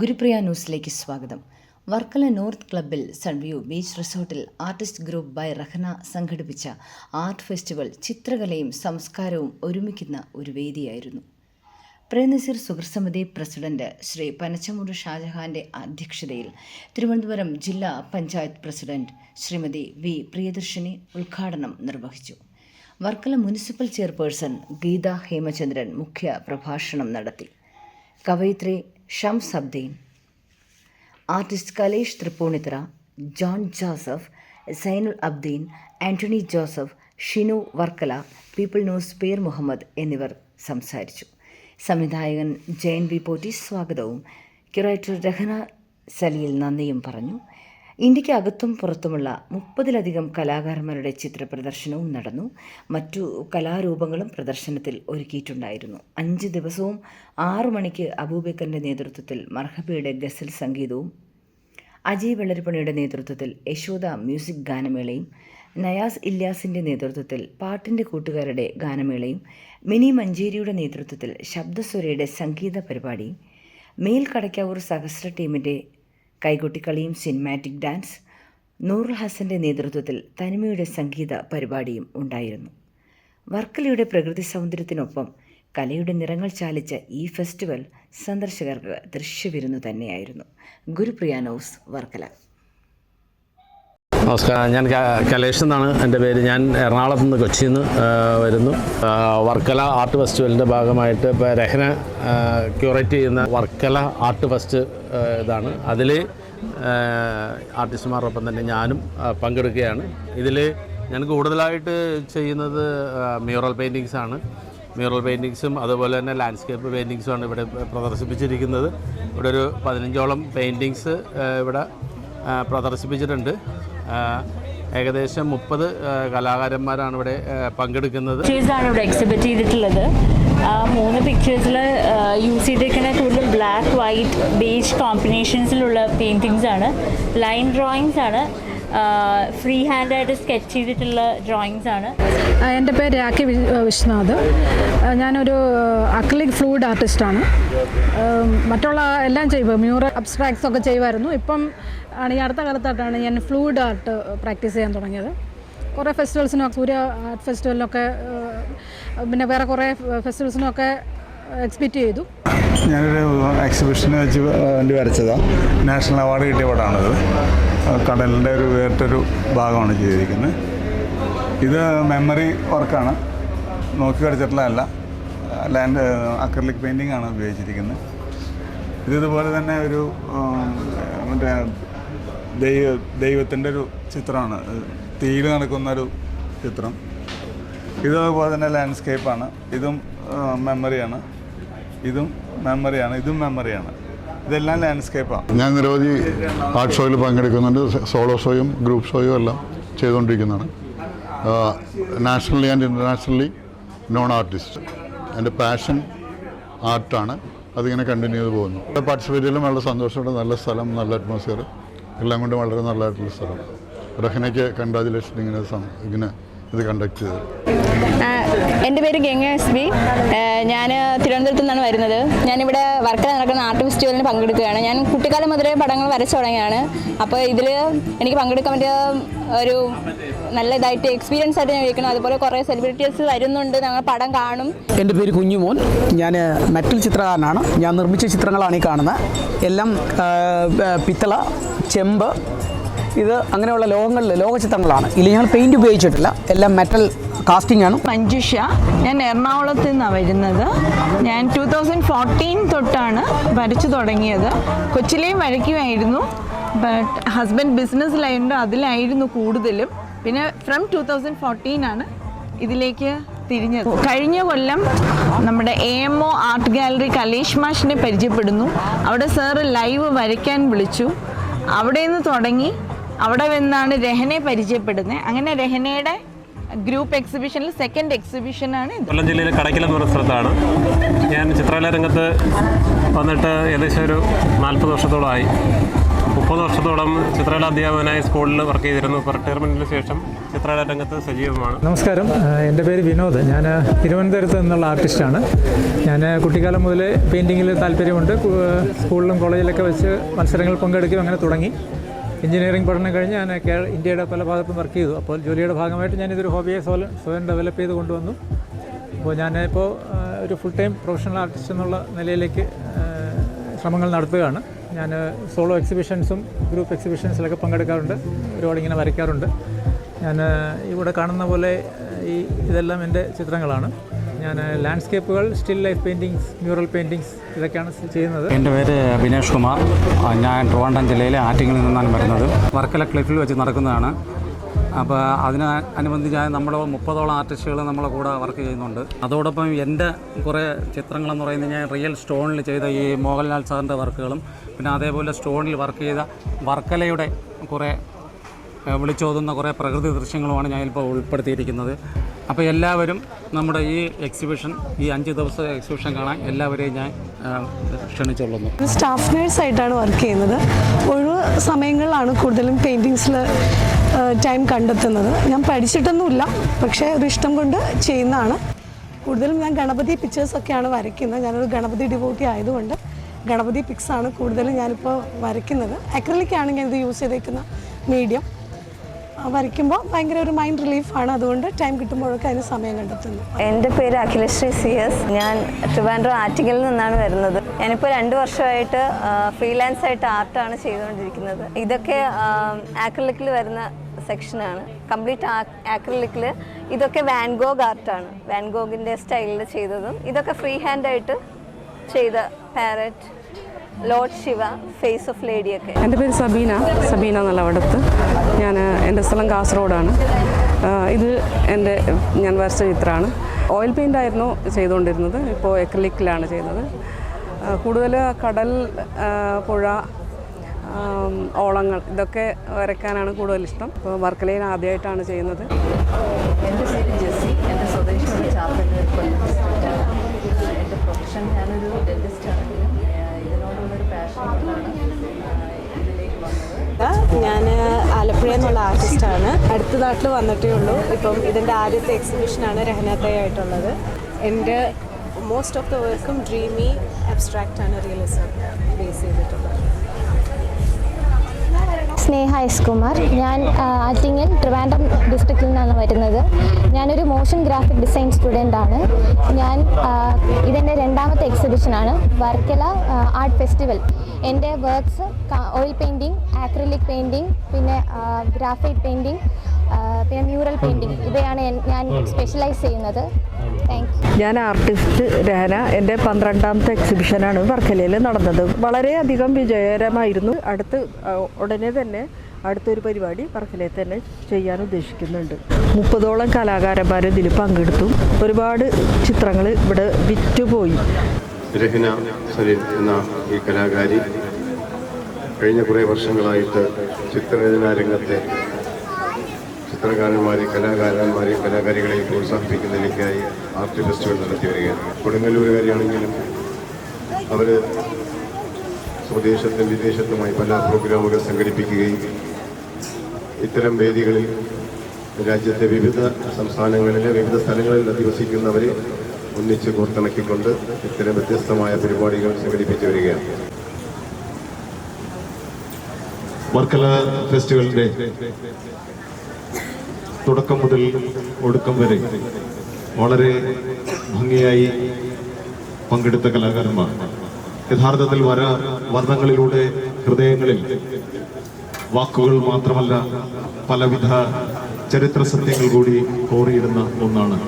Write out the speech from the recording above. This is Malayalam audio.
ഗുരുപ്രിയ ന്യൂസിലേക്ക് സ്വാഗതം. വർക്കല നോർത്ത് ക്ലബ്ബിൽ സൺവ്യൂ ബീച്ച് റിസോർട്ടിൽ ആർട്ടിസ്റ്റ് ഗ്രൂപ്പ് ബൈ റഹ്ന സംഘടിപ്പിച്ച ആർട്ട് ഫെസ്റ്റിവൽ ചിത്രകലയും സംസ്കാരവും ഒരുമിക്കുന്ന ഒരു വേദിയായിരുന്നു. പ്രേനസീർ സുഹൃസമിതി പ്രസിഡന്റ് ശ്രീ പനച്ചമൂട് ഷാജഹാന്റെ അധ്യക്ഷതയിൽ തിരുവനന്തപുരം ജില്ലാ പഞ്ചായത്ത് പ്രസിഡന്റ് ശ്രീമതി വി പ്രിയദർശിനി ഉദ്ഘാടനം നിർവഹിച്ചു. വർക്കല മുനിസിപ്പൽ ചെയർപേഴ്സൺ ഗീത ഹേമചന്ദ്രൻ മുഖ്യ പ്രഭാഷണം നടത്തി. കവയിത്രി Shams Abdeen artist Kalesh Tripunithura John Joseph Sainul Abdeen Antony Joseph Shinu Varkala people news Peer Muhammad എന്നിവർ സംസാരിച്ചു. സംവിധായകൻ ജയൻ വി പോറ്റി സ്വാഗതവും. ക്യൂറേറ്റർ രഹന സലിയിൽ നന്ദിയും പറഞ്ഞു. ഇന്ത്യയ്ക്ക് അകത്തും പുറത്തുമുള്ള മുപ്പതിലധികം കലാകാരന്മാരുടെ ചിത്രപ്രദർശനവും നടന്നു. മറ്റു കലാരൂപങ്ങളും പ്രദർശനത്തിൽ ഒരുക്കിയിട്ടുണ്ടായിരുന്നു. അഞ്ച് ദിവസവും ആറു മണിക്ക് അബൂബക്കറിന്റെ നേതൃത്വത്തിൽ മർഹബയുടെ ഗസൽ സംഗീതവും അജയ് വെള്ളരിപ്പണിയുടെ നേതൃത്വത്തിൽ യശോദ മ്യൂസിക് ഗാനമേളയും നയാസ് ഇല്യാസിന്റെ നേതൃത്വത്തിൽ പാട്ടിന്റെ കൂട്ടുകാരുടെ ഗാനമേളയും മിനി മഞ്ചേരിയുടെ നേതൃത്വത്തിൽ ശബ്ദസ്വരയുടെ സംഗീത പരിപാടിയും മേൽ കടയ്ക്കാവൂർ സഹസ്ര ടീമിന്റെ കൈകൊട്ടിക്കളിയും സിനിമാറ്റിക് ഡാൻസ് നൂറുൽ ഹസന്റെ നേതൃത്വത്തിൽ തനിമയുടെ സംഗീത പരിപാടിയും ഉണ്ടായിരുന്നു. വർക്കലയുടെ പ്രകൃതി സൗന്ദര്യത്തിനൊപ്പം കലയുടെ നിറങ്ങൾ ചാലിച്ച ഈ ഫെസ്റ്റിവൽ സന്ദർശകർക്ക് ദൃശ്യവിരുന്നു തന്നെയായിരുന്നു. ഗുരുപ്രിയ നൗസ് വർക്കല. നമസ്കാരം. ഞാൻ കലേഷ് എന്നാണ്. എന്റെ പേര് ഞാൻ എറണാകുളത്ത് നിന്ന് കൊച്ചിയിൽ നിന്ന് വരുന്നു. വർക്കല ആർട്ട് ഫെസ്റ്റിവലിന്റെ ഭാഗമായിട്ട് ഇപ്പോൾ രഹന ക്യൂറേറ്റ് ചെയ്യുന്ന വർക്കല ആർട്ട് ഫെസ്റ്റ് ഇതാണ്. അതിൽ ആർട്ടിസ്റ്റുമാരോടൊപ്പം തന്നെ ഞാനും പങ്കെടുക്കുകയാണ്. ഇതിൽ ഞാൻ കൂടുതലായിട്ട് ചെയ്യുന്നത് മ്യൂറൽ പെയിന്റിങ്സ് ആണ്. മ്യൂറൽ പെയിന്റിങ്സും അതുപോലെ തന്നെ ലാൻഡ്സ്കേപ്പ് പെയിന്റിങ്സുമാണ് ഇവിടെ പ്രദർശിപ്പിച്ചിരിക്കുന്നത്. ഇവിടെ ഒരു പതിനഞ്ചോളം പെയിന്റിങ്സ് ഇവിടെ പ്രദർശിപ്പിച്ചിട്ടുണ്ട്. ഏകദേശം മുപ്പത് കലാകാരന്മാരാണ് ഇവിടെ പങ്കെടുക്കുന്നത്. ഇവിടെ എക്സിബിറ്റ് ചെയ്തിട്ടുള്ളത്. മൂന്ന് പിക്ചേഴ്സിൽ യൂസ് ചെയ്തിരിക്കുന്ന കൂടുതൽ ബ്ലാക്ക് വൈറ്റ് ബേജ് കോമ്പിനേഷൻസിലുള്ള പെയിന്റിങ്സ് ആണ്. ലൈൻ ഡ്രോയിങ്സ് ആണ്. ഫ്രീ ഹാൻഡായിട്ട് സ്കെച്ച് ചെയ്തിട്ടുള്ള ഡ്രോയിങ്സ് ആണ്. എന്റെ പേര് രാഖി വിശ്വനാഥ്. ഞാനൊരു അക്ലിക് ഫ്ലൂയിഡ് ആർട്ടിസ്റ്റാണ് മറ്റുള്ള എല്ലാം ചെയ്യും മ്യൂറൽ അബ്സ്ട്രാക്ട്സ് ഒക്കെ ചെയ്യുമായിരുന്നു. ഇപ്പം ആണ് ഈ അടുത്ത കാലത്തായിട്ടാണ് ഞാൻ ഫ്ലൂയിഡ് ആർട്ട് പ്രാക്ടീസ് ചെയ്യാൻ തുടങ്ങിയത്. കുറേ ഫെസ്റ്റിവൽസിനും സൂര്യ ആർട്ട് ഫെസ്റ്റിവലിനൊക്കെ പിന്നെ വേറെ കുറേ ഫെസ്റ്റിവൽസിനൊക്കെ എക്സിബിറ്റ് ചെയ്തു. ഞാനൊരു എക്സിബിഷന് വെച്ച് വേണ്ടി വരച്ചതാണ് നാഷണൽ അവാർഡ് കിട്ടിയ പടമാണിത്. കടലിന്റെ ഒരു വേറിട്ടൊരു ഭാഗമാണ് ചെയ്തിരിക്കുന്നത്. ഇത് മെമ്മറി വർക്കാണ് നോക്കി വരച്ചിട്ടുള്ളതല്ല. ലാൻഡ് അക്രലിക് പെയിന്റിംഗ് ആണ് ഉപയോഗിച്ചിരിക്കുന്നത്. ഇത് ഇതുപോലെ തന്നെ ഒരു മറ്റേ ദൈവ ദൈവത്തിന്റെ ഒരു ചിത്രമാണ്. തീയിൽ നടക്കുന്ന ഒരു ചിത്രം. ഇത് അതുപോലെ തന്നെ ലാൻഡ്സ്കേപ്പാണ് ഇതും മെമ്മറിയാണ് ഇതും മെമ്മറിയാണ് ഇതും മെമ്മറിയാണ്. ഇതെല്ലാം ലാൻഡ്സ്കേപ്പാണ് ഞാൻ നിരവധി ആർട്ട് ഷോയിൽ പങ്കെടുക്കുന്നുണ്ട്. സോളോ ഷോയും ഗ്രൂപ്പ് ഷോയും എല്ലാം ചെയ്തുകൊണ്ടിരിക്കുന്നതാണ്. Nationally and internationally known artist എന്റെ പാഷൻ ആർട്ടാണ് അതിങ്ങനെ കണ്ടിന്യൂ ചെയ്ത് പോകുന്നു. പാർട്ടിസിപ്പേറ്റ് ചെയ്യലും വളരെ സന്തോഷമുണ്ട്. നല്ല സ്ഥലം നല്ല അറ്റ്മോസ്ഫിയർ എല്ലാം കൊണ്ടും വളരെ നല്ലതായിട്ടുള്ള സ്ഥലം. റഹ്നയ്ക്ക് കൺഗ്രാജുലേഷൻ ഇങ്ങനെ ഇങ്ങനെ ഇത് കണ്ടക്ട് ചെയ്തത്. എന്റെ പേര് ഗംഗ എസ് ബി ഞാൻ തിരുവനന്തപുരത്തു നിന്നാണ് വരുന്നത്. ഞാനിവിടെ വർക്കല നടക്കുന്ന ആർട്ട് ഫെസ്റ്റിവലിന് പങ്കെടുക്കുകയാണ്. ഞാൻ കുട്ടിക്കാലം മുതലേ പടങ്ങൾ വരച്ചു തുടങ്ങിയാണ്. അപ്പോൾ ഇതിൽ എനിക്ക് പങ്കെടുക്കാൻ പറ്റിയ ഒരു നല്ല ഇതായിട്ട് എക്സ്പീരിയൻസ് ആയിട്ട് ഞാൻ ഇരിക്കണം അതുപോലെ കുറേ സെലിബ്രിറ്റീസ് വരുന്നുണ്ട്. ഞങ്ങൾ പടം കാണും. എന്റെ പേര് കുഞ്ഞുമോൻ. ഞാൻ മെറ്റൽ ചിത്രകാരനാണ്. ഞാൻ നിർമ്മിച്ച ചിത്രങ്ങളാണ് ഈ കാണുന്നത്. എല്ലാം പിത്തള ചെമ്പ് ഇത് അങ്ങനെയുള്ള ലോകങ്ങളിൽ ലോക ചിത്രങ്ങളാണ് ഇതിൽ ഞങ്ങൾ പെയിന്റ് ഉപയോഗിച്ചിട്ടില്ല. എല്ലാം മെറ്റൽ കാസ്റ്റിംഗ് ആണ്. മഞ്ജുഷ ഞാൻ എറണാകുളത്ത് നിന്നാണ് വരുന്നത്. ഞാൻ ടൂ തൗസൻഡ് ഫോർട്ടീൻ തൊട്ടാണ് വരച്ചു തുടങ്ങിയത്. കൊച്ചിലെയും വരയ്ക്കുമായിരുന്നു. ബട്ട് ഹസ്ബൻഡ് ബിസിനസ് ബിസിനസ്സിലായതുകൊണ്ട് അതിലായിരുന്നു കൂടുതലും. പിന്നെ ഫ്രം ടൂ തൗസൻഡ് ഫോർട്ടീൻ ആണ് ഇതിലേക്ക് തിരിഞ്ഞത്. കഴിഞ്ഞ കൊല്ലം നമ്മുടെ A M O art gallery Kalesh മാഷിനെ പരിചയപ്പെടുന്നു. അവിടെ സാറ് ലൈവ് വരയ്ക്കാൻ വിളിച്ചു. അവിടെ നിന്ന് തുടങ്ങി അവിടെ നിന്നാണ് രഹനെ പരിചയപ്പെടുന്നത്. അങ്ങനെ രഹനയുടെ ഗ്രൂപ്പ് എക്സിബിഷനിൽ സെക്കൻഡ് എക്സിബിഷനാണ് ആണ് കൊല്ലം ജില്ലയിലെ കടയ്ക്കൽ എന്ന് പറയുന്ന സ്ഥലത്താണ്. ഞാൻ ചിത്രകലാ രംഗത്ത് വന്നിട്ട് ഏകദേശം ഒരു നാൽപ്പത് വർഷത്തോളമായി. മുപ്പത് വർഷത്തോളം ചിത്രകല അധ്യാപകനായി സ്കൂളിൽ വർക്ക് ചെയ്തിരുന്നു. റിട്ടയർമെന്റിന് ശേഷം ചിത്രകലാ രംഗത്ത് സജീവമാണ്. നമസ്കാരം. എന്റെ പേര് വിനോദ്. ഞാൻ തിരുവനന്തപുരത്ത് നിന്നുള്ള ആർട്ടിസ്റ്റാണ് ഞാൻ കുട്ടിക്കാലം മുതൽ പെയിന്റിങ്ങിൽ താല്പര്യമുണ്ട്. സ്കൂളിലും കോളേജിലൊക്കെ വെച്ച് മത്സരങ്ങൾ പങ്കെടുക്കുകയും അങ്ങനെ തുടങ്ങി. എഞ്ചിനീയറിംഗ് പഠനം കഴിഞ്ഞ് ഞാൻ ഇന്ത്യയുടെ പല ഭാഗത്തും വർക്ക് ചെയ്തു. അപ്പോൾ ജോലിയുടെ ഭാഗമായിട്ട് ഞാനിതൊരു ഹോബിയെ സ്വയം സ്വയം ഡെവലപ്പ് ചെയ്ത് കൊണ്ടുവന്നു. അപ്പോൾ ഞാനിപ്പോൾ ഒരു ഫുൾ ടൈം പ്രൊഫഷണൽ ആർട്ടിസ്റ്റ് എന്നുള്ള നിലയിലേക്ക് ശ്രമങ്ങൾ നടത്തുകയാണ്. ഞാൻ സോളോ എക്സിബിഷൻസും ഗ്രൂപ്പ് എക്സിബിഷൻസിലൊക്കെ പങ്കെടുക്കാറുണ്ട്. ഒരുപാട് ഇങ്ങനെ വരയ്ക്കാറുണ്ട്. ഞാൻ ഇവിടെ കാണുന്ന പോലെ ഈ ഇതെല്ലാം എന്റെ ചിത്രങ്ങളാണ്. ഞാൻ landscapes still life paintings mural paintings ഇതൊക്കെയാണ് ചെയ്യുന്നത്. എന്റെ പേര് അഭിനേഷ് കുമാർ. ഞാൻ ട്രിവാൻഡ്രം ജില്ലയിലെ ആറ്റിങ്ങിൽ നിന്നാണ് വരുന്നത്. വർക്കല ക്ലിഫിൽ വെച്ച് നടക്കുന്നതാണ്. അപ്പോൾ അതിന് അനുബന്ധിച്ചായി നമ്മൾ മുപ്പതോളം ആർട്ടിസ്റ്റുകൾ നമ്മളെ കൂടെ വർക്ക് ചെയ്യുന്നുണ്ട്. അതോടൊപ്പം എന്റെ കുറേ ചിത്രങ്ങളെന്ന് പറയുന്നത് ഞാൻ റിയൽ സ്റ്റോണിൽ ചെയ്ത ഈ മോഹൻലാൽ സാറിന്റെ വർക്കുകളും പിന്നെ അതേപോലെ സ്റ്റോണിൽ വർക്ക് ചെയ്ത വർക്കലയുടെ കുറേ വിളിച്ചോതുന്ന കുറേ പ്രകൃതി ദൃശ്യങ്ങളുമാണ് ഞാനിപ്പോൾ ഉൾപ്പെടുത്തിയിരിക്കുന്നത്. അപ്പോൾ എല്ലാവരും നമ്മുടെ ഈ എക്സിബിഷൻ ഈ അഞ്ച് ദിവസത്തെ എക്സിബിഷൻ കാണാൻ എല്ലാവരെയും ഞാൻ ക്ഷണിച്ചുകൊള്ളുന്നു. സ്റ്റാഫ് നേഴ്സായിട്ടാണ് വർക്ക് ചെയ്യുന്നത്. ഒഴിവ് സമയങ്ങളിലാണ് കൂടുതലും പെയിന്റിങ്സിൽ ടൈം കണ്ടെത്തുന്നത്. ഞാൻ പഠിച്ചിട്ടൊന്നുമില്ല പക്ഷേ ഒരു ഇഷ്ടം കൊണ്ട് ചെയ്യുന്നതാണ്. കൂടുതലും ഞാൻ ഗണപതി പിക്ചേഴ്സൊക്കെയാണ് വരയ്ക്കുന്നത്. ഞാനൊരു ഗണപതി ഡിവോട്ടി ആയതുകൊണ്ട് ഗണപതി പിക്സാണ് കൂടുതലും ഞാനിപ്പോൾ വരയ്ക്കുന്നത്. അക്രലിക്കാണ് ഞാൻ ഇത് യൂസ് ചെയ്തേക്കുന്ന മീഡിയം വരയ്ക്കുമ്പോൾ ഭയങ്കര ഒരു മൈൻഡ് റിലീഫാണ് അതുകൊണ്ട് ടൈം കിട്ടുമ്പോഴൊക്കെ അതിന് സമയം കണ്ടെത്തുന്നു. എന്റെ പേര് അഖിലശ്രീ സി എസ് ഞാൻ ട്രിവാൻഡ്രം ആറ്റിങ്ങിൽ നിന്നാണ് വരുന്നത്. ഞാനിപ്പോൾ രണ്ട് വർഷമായിട്ട് ഫ്രീലാൻസ് ആയിട്ട് ആർട്ടാണ് ചെയ്തുകൊണ്ടിരിക്കുന്നത്. ഇതൊക്കെ ആക്രിലിക്കിൽ വരുന്ന സെക്ഷനാണ് കംപ്ലീറ്റ് ആക്രിലിക്കിൽ ഇതൊക്കെ വാൻഗോഗ് ആർട്ടാണ് വാൻഗോഗിന്റെ സ്റ്റൈലിൽ ചെയ്തതും. ഇതൊക്കെ ഫ്രീ ഹാൻഡായിട്ട് ചെയ്ത parrot lord Shiva face of ലേഡിയൊക്കെ എന്റെ പേര് സബീന. സബീന നല്ലവടത്ത് ഞാൻ എന്റെ സ്ഥലം കാസർഗോഡാണ്. ഇത് എന്റെ ഞാൻ വരച്ച ചിത്രമാണ്. ഓയിൽ പെയിന്റ് ആയിരുന്നു ചെയ്തുകൊണ്ടിരുന്നത്. ഇപ്പോൾ എക്രലിക്കിലാണ് ചെയ്യുന്നത്. കൂടുതൽ കടൽ പുഴ ഓളങ്ങൾ ഇതൊക്കെ വരയ്ക്കാനാണ് കൂടുതൽ ഇഷ്ടം. ഇപ്പോൾ വർക്കലയിൽ ആദ്യമായിട്ടാണ് ചെയ്യുന്നത്. എന്റെ പേര് ജെസ്സി. എന്റെ സ്വദേശി ചാപ്പന്നൂർ കൊല്ലം. ഡിസ്ട്രിക്റ്റാണ് എന്റെ പ്രൊഫഷൻ ഞാനൊരു ഡെന്റിസ്റ്റ് എന്നുള്ള ആർട്ടിസ്റ്റാണ്. അടുത്ത നാട്ടിൽ വന്നിട്ടേ ഉള്ളൂ. ഇപ്പം ഇതിന്റെ ആദ്യത്തെ എക്സിബിഷനാണ് രഹനത്തയായിട്ടുള്ളത് എന്റെ മോസ്റ്റ് ഓഫ് ദ വർക്കും ഡ്രീമി അബ്സ്ട്രാക്റ്റാണ് റിയലിസം ബേസ് ചെയ്തിട്ടുള്ളത്. സ്നേഹ എസ് കുമാർ. ഞാൻ ആറ്റിങ്ങൽ ട്രിവാൻഡ്രം ഡിസ്ട്രിക്റ്റിൽ നിന്നാണ് വരുന്നത്. ഞാനൊരു മോഷൻ ഗ്രാഫിക് ഡിസൈൻ സ്റ്റുഡന്റാണ് ഞാൻ ഇതിന്റെ രണ്ടാമത്തെ എക്സിബിഷനാണ് വർക്കല ആർട്ട് ഫെസ്റ്റിവൽ എന്റെ works oil painting acrylic painting പിന്നെ ഗ്രാഫൈറ്റ് പെയിന്റിങ് പിന്നെ മ്യൂറൽ പെയിന്റിങ് ഇവയാണ് ഞാൻ സ്പെഷ്യലൈസ് ചെയ്യുന്നത്. ഞാൻ ആർട്ടിസ്റ്റ് രഹന. എന്റെ പന്ത്രണ്ടാമത്തെ എക്സിബിഷനാണ് വർക്കലയിൽ നടന്നത്. വളരെയധികം വിജയകരമായിരുന്നു. അടുത്ത് ഉടനെ തന്നെ അടുത്തൊരു പരിപാടി വർക്കലയിൽ തന്നെ ചെയ്യാൻ ഉദ്ദേശിക്കുന്നുണ്ട്. മുപ്പതോളം കലാകാരന്മാർ ഇതിൽ പങ്കെടുത്തു. ഒരുപാട് ചിത്രങ്ങൾ ഇവിടെ വിറ്റുപോയി. രഹന സലീം എന്ന ഈ കലാകാരി കഴിഞ്ഞ കുറേ വർഷങ്ങളായിട്ട് ചിത്രരചനാ രംഗത്തെ ചിത്രകാരന്മാരെയും കലാകാരന്മാരെ കലാകാരികളെ പ്രോത്സാഹിപ്പിക്കുന്നതിലേക്കായി ആർട്ട് ഫെസ്റ്റിവൽ നടത്തി വരികയാണ്. കൊടുങ്ങല്ലൂരുകാരിയാണെങ്കിലും അവർ സ്വദേശത്തും വിദേശത്തുമായി പല പ്രോഗ്രാമുകൾ സംഘടിപ്പിക്കുകയും ഇത്തരം വേദികളിൽ രാജ്യത്തെ വിവിധ സംസ്ഥാനങ്ങളിലെ വിവിധ സ്ഥലങ്ങളിൽ അധിവസിക്കുന്നവരെ ഒന്നിച്ച് കോർത്തിണക്കിക്കൊണ്ട് ഇത്തരം വ്യത്യസ്തമായ പരിപാടികൾ സംഘടിപ്പിച്ചു വരികയാണ്. വർക്കല ഫെസ്റ്റിവലിന്റെ തുടക്കം മുതൽ ഒടുക്കം വരെ വളരെ ഭംഗിയായി പങ്കെടുത്ത കലാകാരന്മാർ. യഥാർത്ഥത്തിൽ വര വർണങ്ങളിലൂടെ ഹൃദയങ്ങളിൽ വാക്കുകൾ മാത്രമല്ല പലവിധ ചരിത്ര സത്യങ്ങൾ കൂടി കോറിയിടുന്ന ഒന്നാണ്.